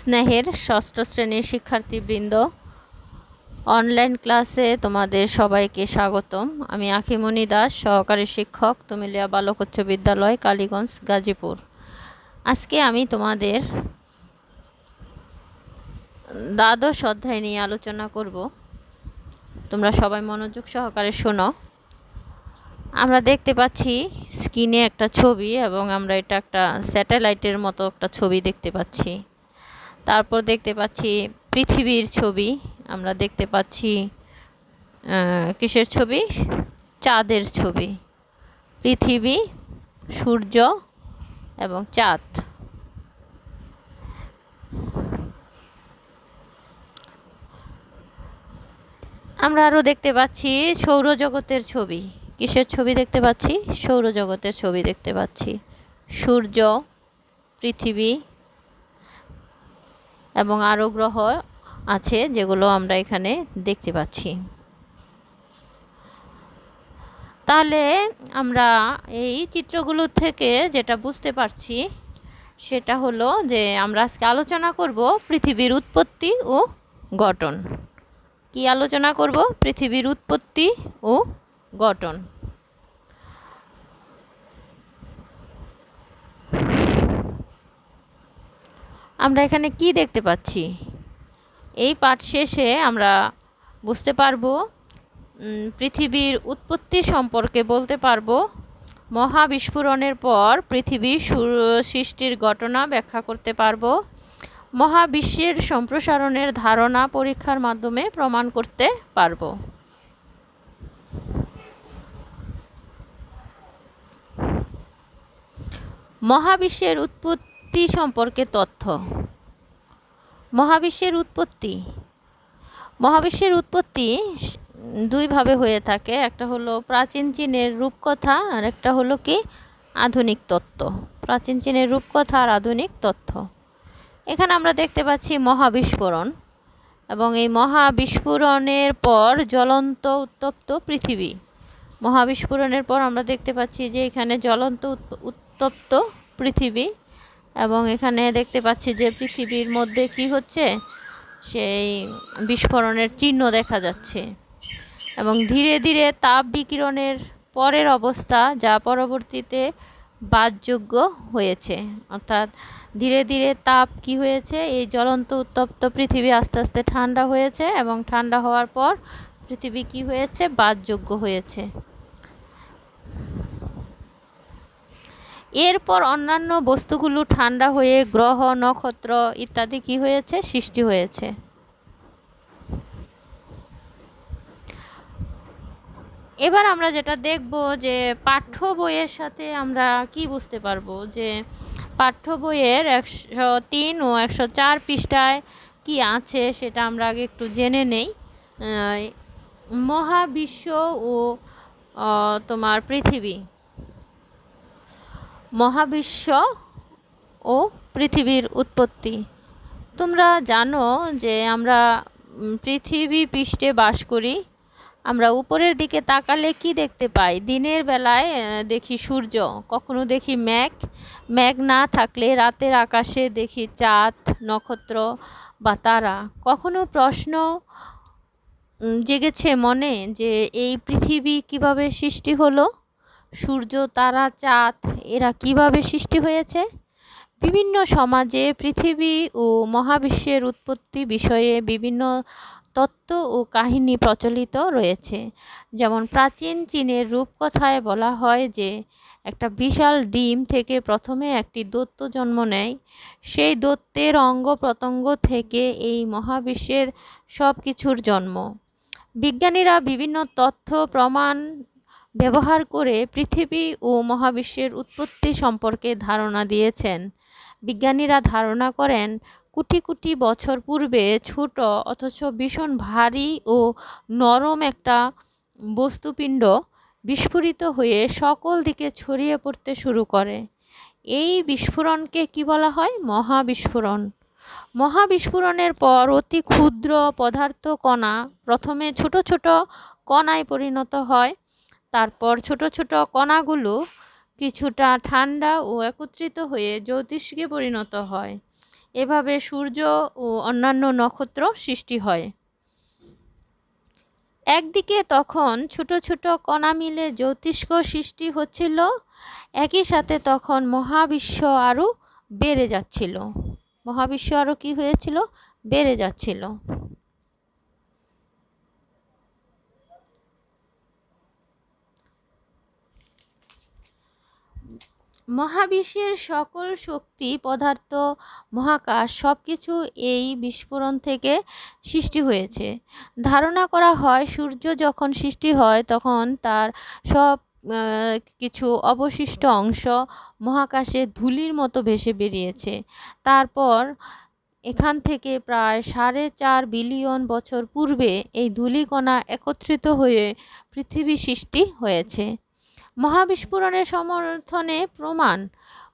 স্নেহের ষষ্ঠ শ্রেণির শিক্ষার্থীবৃন্দ অনলাইন ক্লাসে তোমাদের সবাইকে স্বাগতম। আমি আখিমণি দাস, সহকারী শিক্ষক, তুমিলিয়া বালক উচ্চ বিদ্যালয়, কালীগঞ্জ, গাজীপুর। আজকে আমি তোমাদের দ্বাদশ অধ্যায় নিয়ে আলোচনা করব। তোমরা সবাই মনোযোগ সহকারে শোনো। আমরা দেখতে পাচ্ছি স্ক্রিনে একটা ছবি এবং আমরা এটা একটা স্যাটেলাইটের মতো একটা ছবি দেখতে পাচ্ছি। তারপর দেখতে পাচ্ছি পৃথিবীর ছবি। আমরা দেখতে পাচ্ছি কিসের ছবি? চাঁদের ছবি। পৃথিবী, সূর্য এবং চাঁদ। আমরা আরও দেখতে পাচ্ছি সৌরজগতের ছবি। কিসের ছবি দেখতে পাচ্ছি? সৌরজগতের ছবি দেখতে পাচ্ছি। সূর্য, পৃথিবী এবং আরও গ্রহ আছে যেগুলো আমরা এখানে দেখতে পাচ্ছি। তাহলে আমরা এই চিত্রগুলো থেকে যেটা বুঝতে পারছি, সেটা হলো যে আমরা আজকে আলোচনা করব পৃথিবীর উৎপত্তি ও গঠন। কি আলোচনা করব? পৃথিবীর উৎপত্তি ও গঠন। আমরা এখানে কি দেখতে পাচ্ছি? এই পাঠ শেষে আমরা বুঝতে পারব পৃথিবীর উৎপত্তি সম্পর্কে বলতে পারব। মহাবিস্ফোরণের পর পৃথিবীর সৃষ্টির ঘটনা ব্যাখ্যা করতে পারব। মহাবিশ্বের সম্প্রসারণের ধারণা পরীক্ষার মাধ্যমে প্রমাণ করতে পারব। মহাবিশ্বের উৎপত্তি সম্পর্কে তথ্য। মহাবিশ্বের উৎপত্তি। মহাবিশ্বের উৎপত্তি দুইভাবে হয়ে থাকে। একটা হলো প্রাচীন চীনের রূপকথা, আর একটা হলো কি? আধুনিক তত্ত্ব। প্রাচীন চীনের রূপকথা আর আধুনিক তথ্য এখানে আমরা দেখতে পাচ্ছি মহাবিস্ফোরণ এবং এই মহাবিস্ফোরণের পর জ্বলন্ত উত্তপ্ত পৃথিবী। মহাবিস্ফোরণের পর আমরা দেখতে পাচ্ছি যে এখানে জ্বলন্ত উত্তপ্ত পৃথিবী। এবং এখানে দেখতে পাচ্ছি যে পৃথিবীর মধ্যে কি হচ্ছে? সেই বিস্ফোরণের চিহ্ন দেখা যাচ্ছে। এবং ধীরে ধীরে তাপ বিকিরণের পরের অবস্থা যা পরবর্তীতে বাদযোগ্য হয়েছে। অর্থাৎ ধীরে ধীরে তাপ কি হয়েছে? এই জ্বলন্ত উত্তপ্ত পৃথিবী আস্তে আস্তে ঠান্ডা হয়েছে এবং ঠান্ডা হওয়ার পর পৃথিবী কি হয়েছে? বাদযোগ্য হয়েছে। এরপর অন্যান্য বস্তুগুলো ঠান্ডা হয়ে গ্রহ, নক্ষত্র ইত্যাদি কি হয়েছে? সৃষ্টি হয়েছে। এবার আমরা যেটা দেখব যে পাঠ্য বইয়ের সাথে আমরা কি বুঝতে পারব? যে পাঠ্য বইয়ের একশো তিন ও একশো চার পৃষ্ঠায় কি আছে সেটা আমরা আগে একটু জেনে নেই। মহাবিশ্ব ও তোমার পৃথিবী। মহাবিশ্ব ও পৃথিবীর উৎপত্তি। তোমরা জানো যে আমরা পৃথিবী পৃষ্ঠে বাস করি। আমরা উপরের দিকে তাকালে কি দেখতে পাই? দিনের বেলায় দেখি সূর্য, কখনো দেখি মেঘ। মেঘ না থাকলে রাতের আকাশে দেখি চাঁদ, নক্ষত্র বা তারা। কখনো প্রশ্ন জেগেছে মনে যে এই পৃথিবী কীভাবে সৃষ্টি হলো? সূর্য, তারা, চাঁদ, এরা কীভাবে সৃষ্টি হয়েছে? বিভিন্ন সমাজে পৃথিবী ও মহাবিশ্বের উৎপত্তি বিষয়ে বিভিন্ন তত্ত্ব ও কাহিনী প্রচলিত রয়েছে। যেমন প্রাচীন চীনের রূপকথায় বলা হয় যে, একটা বিশাল ডিম থেকে প্রথমে একটি দত্ত জন্ম নেয়। সেই দত্তের অঙ্গ প্রত্যঙ্গ থেকে এই মহাবিশ্বের সব কিছুর জন্ম। বিজ্ঞানীরা বিভিন্ন তথ্য, প্রমাণ ব্যবহার করে পৃথিবী ও মহাবিশ্বের উৎপত্তি সম্পর্কে ধারণা দিয়েছেন। বিজ্ঞানীরা ধারণা করেন, কোটি কোটি বছর পূর্বে ছোট অথচ ভীষণ ভারী ও নরম একটা বস্তুপিণ্ড বিস্ফোরিত হয়ে সকল দিকে ছড়িয়ে পড়তে শুরু করে। এই বিস্ফোরণকে কি বলা হয়? মহাবিস্ফোরণ। মহাবিস্ফোরণের পর অতি ক্ষুদ্র পদার্থ কণা প্রথমে ছোট ছোট কণায় পরিণত হয়। তারপর ছোট ছোট কণাগুলো কিছুটা ঠান্ডা ও একত্রিত হয়ে জ্যোতিষকে পরিণত হয়। এভাবে সূর্য ও অন্যান্য নক্ষত্র সৃষ্টি হয়। একদিকে তখন ছোট ছোট কণা মিলে জ্যোতিষ্ক সৃষ্টি হচ্ছিল, একই সাথে তখন মহাবিশ্ব আরও বেড়ে যাচ্ছিল। মহাবিশ্ব আরও কী হয়েছিল? বেড়ে যাচ্ছিল। মহাবিশ্বের সকল শক্তি, পদার্থ, মহাকাশ সব কিছু এই বিস্ফোরণ থেকে সৃষ্টি হয়েছে। ধারণা করা হয়, সূর্য যখন সৃষ্টি হয় তখন তার সব কিছু অবশিষ্ট অংশ মহাকাশে ধুলির মতো ভেসে বেরিয়েছে। তারপর এখান থেকে প্রায় সাড়ে চার বিলিয়ন বছর পূর্বে এই ধূলিকণা একত্রিত হয়ে পৃথিবী সৃষ্টি হয়েছে। মহাবিস্ফোরণের সমর্থনে প্রমাণ।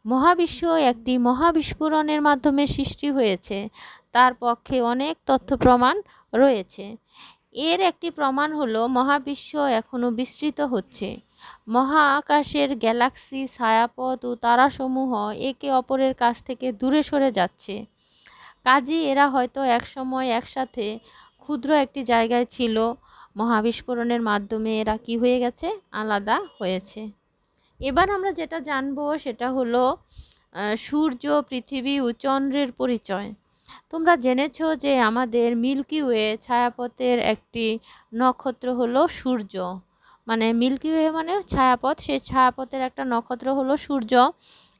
মহাবিশ্ব একটি মহাবিস্ফোরণের মাধ্যমে সৃষ্টি হয়েছে। তার পক্ষে অনেক তথ্য প্রমাণ রয়েছে। এর একটি প্রমাণ হলো, মহাবিশ্ব এখনও বিস্তৃত হচ্ছে। মহাকাশের গ্যালাক্সি, ছায়াপথ ও তারাসমূহ একে অপরের কাছ থেকে দূরে সরে যাচ্ছে। কাজী এরা হয়তো একসময় একসাথে ক্ষুদ্র একটি জায়গায় ছিল। মহাবিস্ফোরণের মাধ্যমে এরা কি হয়ে গেছে? আলাদা হয়েছে। এবার আমরা যেটা জানব সেটা হলো সূর্য পৃথিবী ও চন্দ্রের পরিচয়। তোমরা জেনেছ যে আমাদের মিল্কি ওয়ে ছায়াপথের একটি নক্ষত্র হলো সূর্য। মানে মিল্কি ওয়ে মানে ছায়াপথ সেই ছায়াপথের একটা নক্ষত্র হলো সূর্য।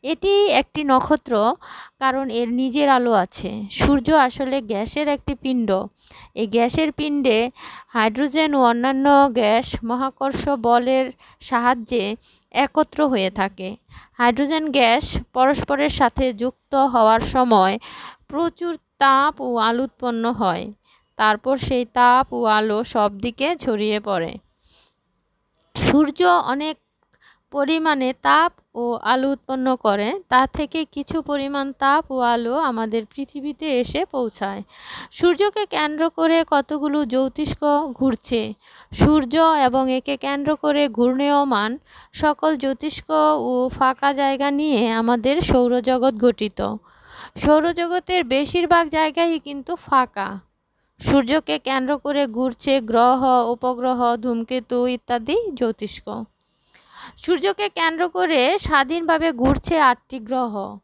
এটি একটি নক্ষত্র, কারণ এর নিজের আলো আছে। সূর্য আসলে গ্যাসের একটি পিণ্ড। এই গ্যাসের পিণ্ডে হাইড্রোজেন ও অন্যান্য গ্যাস মহাকর্ষ বলের সাহায্যে একত্র হয়ে থাকে। হাইড্রোজেন গ্যাস পরস্পরের সাথে যুক্ত হওয়ার সময় প্রচুর তাপ ও আলো উৎপন্ন হয়। তারপর সেই তাপ ও আলো সব দিকে ছড়িয়ে পড়ে। সূর্য অনেক পরিমাণে তাপ ও আলো উৎপন্ন করে, তা থেকে কিছু পরিমাণ তাপ ও আলো আমাদের পৃথিবীতে এসে পৌঁছায়। সূর্যকে কেন্দ্র করে কতগুলো জ্যোতিষ্ক ঘুরছে? সূর্য এবং একে কেন্দ্র করে ঘূর্ণেয়মান সকল জ্যোতিষ্ক ও ফাঁকা জায়গা নিয়ে আমাদের সৌরজগৎ গঠিত। সৌরজগতের বেশিরভাগ জায়গায় কিন্তু ফাঁকা। সূর্যকে কেন্দ্র করে ঘুরছে গ্রহ, উপগ্রহ, ধূমকেতু ইত্যাদি জ্যোতিষ্ক সূর্যকে কেন্দ্র করে স্বাধীনভাবে ঘুরছে আটটি গ্রহ।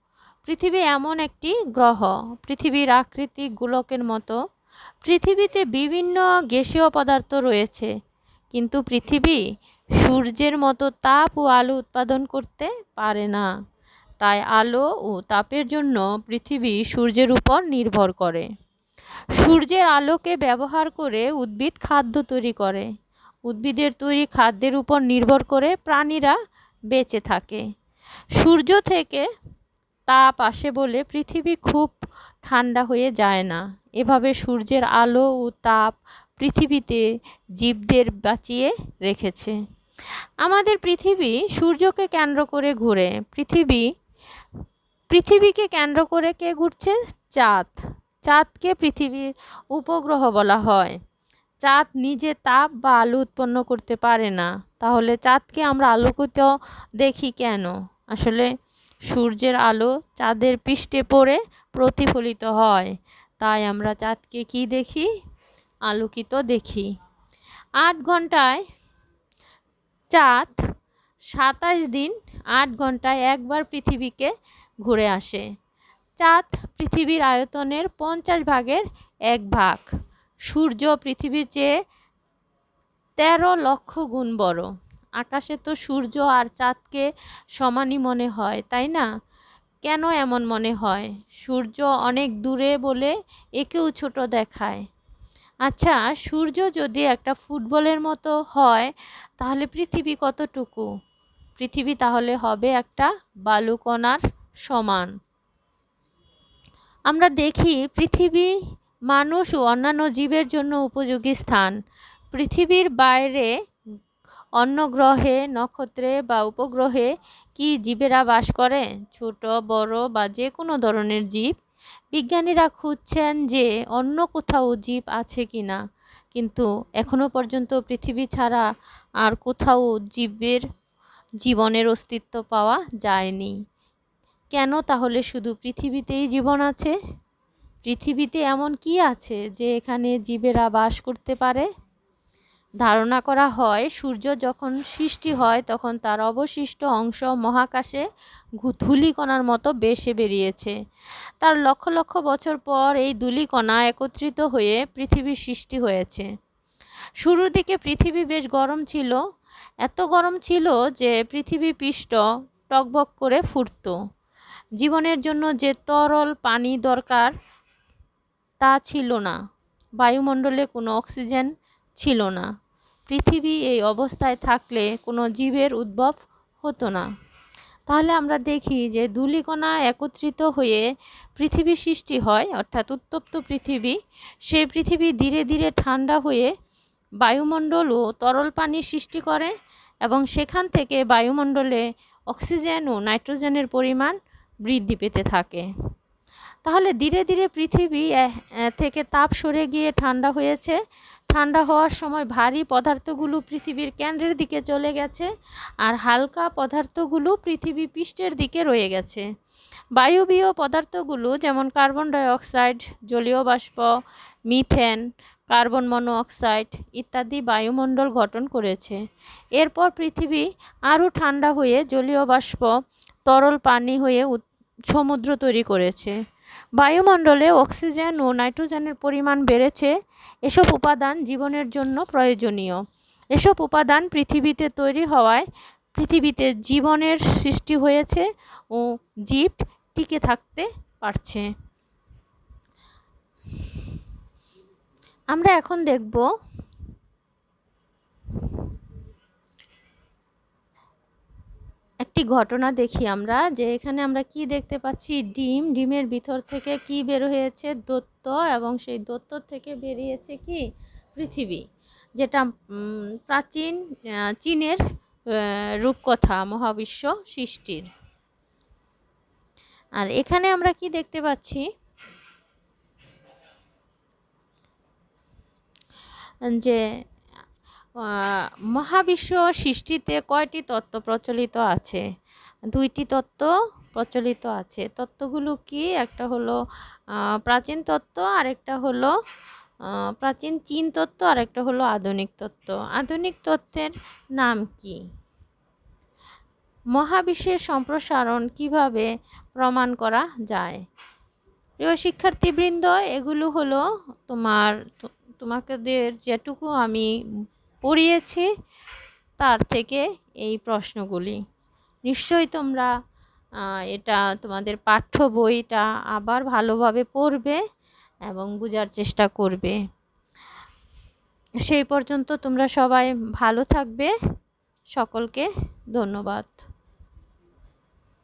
পৃথিবী এমন একটি গ্রহ। পৃথিবীর আকৃতি গোলকের মতো। পৃথিবীতে বিভিন্ন গ্যাসীয় পদার্থ রয়েছে। কিন্তু পৃথিবী সূর্যের মতো তাপ ও আলো উৎপাদন করতে পারে না। তাই আলো ও তাপের জন্য পৃথিবী সূর্যের উপর নির্ভর করে। সূর্যের আলোকে ব্যবহার করে উদ্ভিদ খাদ্য তৈরি করে। উদ্ভিদের তৈরি খাদ্যের উপর নির্ভর করে প্রাণীরা বেঁচে থাকে। সূর্য থেকে তাপ আসে বলে পৃথিবী খুব ঠান্ডা হয়ে যায় না। এভাবে সূর্যের আলো ও তাপ পৃথিবীতে জীবদের বাঁচিয়ে রেখেছে। আমাদের পৃথিবী সূর্যকে কেন্দ্র করে ঘুরে। পৃথিবী, পৃথিবীকে কেন্দ্র করে কে ঘুরছে? চাঁদ। চাঁদকে পৃথিবীর উপগ্রহ বলা হয়। চাঁদ নিজে তাপ বা আলো উৎপন্ন করতে পারে না। তাহলে চাঁদকে আমরা আলোকিত দেখি কেন? আসলে সূর্যের আলো চাঁদের পৃষ্ঠে পড়ে প্রতিফলিত হয়। তাই আমরা চাঁদকে কি দেখি? আলোকিত দেখি। আট ঘন্টায় চাঁদ সাতাশ দিন আট ঘন্টায় একবার পৃথিবীকে ঘুরে আসে। চাঁদ পৃথিবীর আয়তনের পঞ্চাশ ভাগের এক ভাগ। সূর্য পৃথিবীর চেয়ে তেরো লক্ষ গুণ বড়। আকাশে তো সূর্য আর চাঁদকে সমানই মনে হয়, তাই না? কেন এমন মনে হয়? সূর্য অনেক দূরে বলে একেও ছোট দেখায়। আচ্ছা সূর্য যদি একটা ফুটবলের মতো হয়, তাহলে পৃথিবী কতটুকু? পৃথিবী তাহলে হবে একটা বালুকণার সমান। আমরা দেখি পৃথিবী মানুষ ও অন্যান্য জীবের জন্য উপযোগী স্থান। পৃথিবীর বাইরে অন্য গ্রহে, নক্ষত্রে বা উপগ্রহে কি জীবেরা বাস করে? ছোট, বড় বা যে কোনো ধরনের জীব। বিজ্ঞানীরা খুঁজছেন যে অন্য কোথাও জীব আছে কি না কিন্তু এখনও পর্যন্ত পৃথিবী ছাড়া আর কোথাও জীবের জীবনের অস্তিত্ব পাওয়া যায়নি। কেন তাহলে শুধু পৃথিবীতেই জীবন আছে? পৃথিবীতে এমন কি আছে যে এখানে জীবেরা বাস করতে পারে? ধারণা করা হয়, সূর্য যখন সৃষ্টি হয়, তখন তার অবশিষ্ট অংশ মহাকাশে ধূলিকণার মতো বেশে বেরিয়েছে। তার লক্ষ লক্ষ বছর পর এই ধূলিকণা একত্রিত হয়ে পৃথিবীর সৃষ্টি হয়েছে। শুরুর দিকে পৃথিবী বেশ গরম ছিল, এত গরম ছিল যে পৃথিবী পৃষ্ঠ টকবক করে ফুটতো। জীবনের জন্য যে তরল পানি দরকার তা ছিল না। বায়ুমণ্ডলে কোনো অক্সিজেন ছিল না। পৃথিবী এই অবস্থায় থাকলে কোনো জীবের উদ্ভব হতো না। তাহলে আমরা দেখি যে ধূলিকণা একত্রিত হয়ে পৃথিবী সৃষ্টি হয়, অর্থাৎ উত্তপ্ত পৃথিবী। সেই পৃথিবী ধীরে ধীরে ঠান্ডা হয়ে বায়ুমণ্ডল ও তরল পানি সৃষ্টি করে এবং সেখান থেকে বায়ুমণ্ডলে অক্সিজেন ও নাইট্রোজেনের পরিমাণ বৃদ্ধি পেতে থাকে। তাহলে ধীরে ধীরে পৃথিবী থেকে তাপ সরে গিয়ে ঠান্ডা হয়েছে। ঠান্ডা হওয়ার সময় ভারী পদার্থগুলো পৃথিবীর কেন্দ্রের দিকে চলে গেছে আর হালকা পদার্থগুলো পৃথিবী পৃষ্ঠের দিকে রয়ে গেছে। বায়বীয় পদার্থগুলো যেমন কার্বন ডাই অক্সাইড জলীয় বাষ্প, মিথেন, কার্বন মনোঅক্সাইড ইত্যাদি বায়ুমণ্ডল গঠন করেছে। এরপর পৃথিবী আরও ঠান্ডা হয়ে জলীয় বাষ্প, তরল পানি হয়ে সমুদ্র তৈরি করেছে। বায়ুমণ্ডলে অক্সিজেন ও নাইট্রোজেনের পরিমাণ বেড়েছে। এসব উপাদান জীবনের জন্য প্রয়োজনীয়। এসব উপাদান পৃথিবীতে তৈরি হওয়ায় পৃথিবীতে জীবনের সৃষ্টি হয়েছে ও জীব টিকে থাকতে পারছে। আমরা এখন দেখব একটি ঘটনা দেখি আমরা, যে এখানে আমরা কি দেখতে পাচ্ছি? ডিম। ডিমের ভিতর থেকে কি বের হয়েছে? দত্ত। এবং সেই দত্ত থেকে বেরিয়েছে কি? পৃথিবী। যেটা প্রাচীন চীনের রূপকথা, মহাবিশ্ব সৃষ্টির। আর এখানে আমরা কি দেখতে পাচ্ছি? যে মহাবিশ্ব সৃষ্টিতে কয়টি তত্ত্ব প্রচলিত আছে? দুইটি তত্ত্ব প্রচলিত আছে। তত্ত্বগুলো কি? একটা হলো প্রাচীন তত্ত্ব আর একটা হলো প্রাচীন চীন তত্ত্ব আর একটা হলো আধুনিক তত্ত্ব। আধুনিক তত্ত্বের নাম কি? মহাবিশ্বের সম্প্রসারণ কীভাবে প্রমাণ করা যায়? প্রিয় শিক্ষার্থীবৃন্দ, এগুলো হলো তোমার তো- তোমাদের যেটুকু আমি পড়িয়েছি, তার থেকে এই প্রশ্নগুলি। নিশ্চয়ই তোমরা এটা তোমাদের পাঠ্য বইটা আবার ভালোভাবে পড়বে এবং বোঝার চেষ্টা করবে। সেই পর্যন্ত তোমরা সবাই ভালো থাকবে। সকলকে ধন্যবাদ।